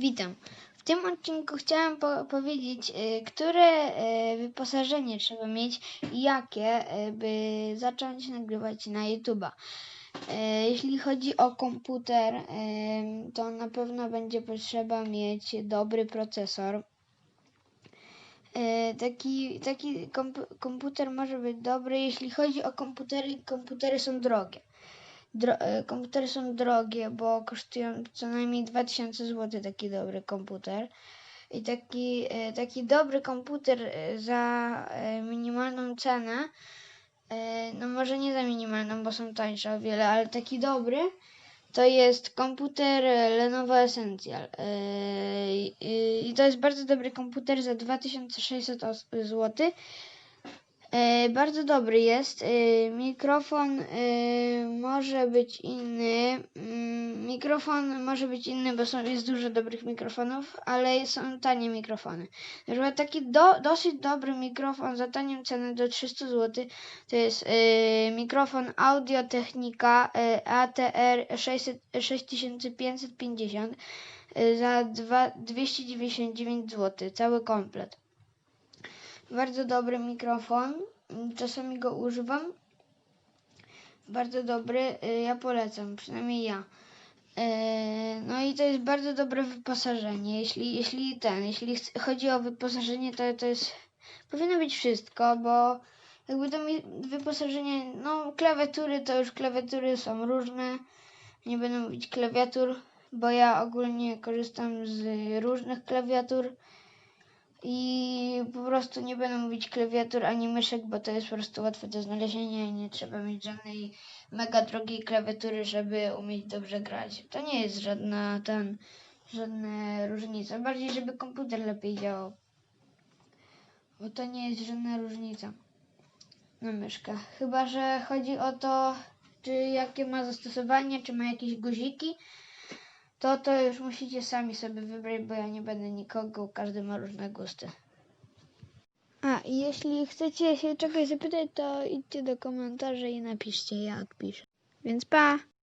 Witam. W tym odcinku chciałem po powiedzieć, y, które y, wyposażenie trzeba mieć i jakie, y, by zacząć nagrywać na YouTube'a. Y, Jeśli chodzi o komputer, y, to na pewno będzie potrzeba mieć dobry procesor. Y, Taki, taki komp- komputer może być dobry, jeśli chodzi o komputery. Komputery są drogie. E, komputery są drogie, bo kosztują co najmniej 2000 zł taki dobry komputer. I taki, e, taki dobry komputer e, za minimalną cenę, no może nie za minimalną, bo są tańsze o wiele, ale taki dobry, to jest komputer Lenovo Essential. I to jest bardzo dobry komputer za 2600 zł. E, bardzo dobry jest. E, mikrofon e, może być inny. Mm, mikrofon może być inny, bo są, jest dużo dobrych mikrofonów, ale są tanie mikrofony. Taki do, dosyć dobry mikrofon za tanią cenę do 300 zł to jest mikrofon Audio Technica ATR 600, 6550 e, za dwa, 299 zł, cały komplet bardzo dobry mikrofon. Czasami go używam. Bardzo dobry, y, ja polecam, przynajmniej ja. E, No i to jest bardzo dobre wyposażenie. Jeśli, jeśli ten, jeśli ch- chodzi o wyposażenie, to, to jest powinno być wszystko, bo jakby to mi wyposażenie, no klawiatury to już klawiatury są różne. Nie będę mówić klawiatur, bo ja ogólnie korzystam z różnych klawiatur. I po prostu nie będę mówić klawiatur ani myszek, bo to jest po prostu łatwe do znalezienia i nie trzeba mieć żadnej mega drogiej klawiatury, żeby umieć dobrze grać. To nie jest żadna ten, żadna różnica. Bardziej, żeby komputer lepiej działał. Bo to nie jest żadna różnica na myszkach. Chyba, że chodzi o to, czy jakie ma zastosowanie, czy ma jakieś guziki, to to już musicie sami sobie wybrać, bo ja nie będę nikogo, każdy ma różne gusty. A, jeśli chcecie się czegoś zapytać, to idźcie do komentarzy i napiszcie, ja odpiszę. Więc pa!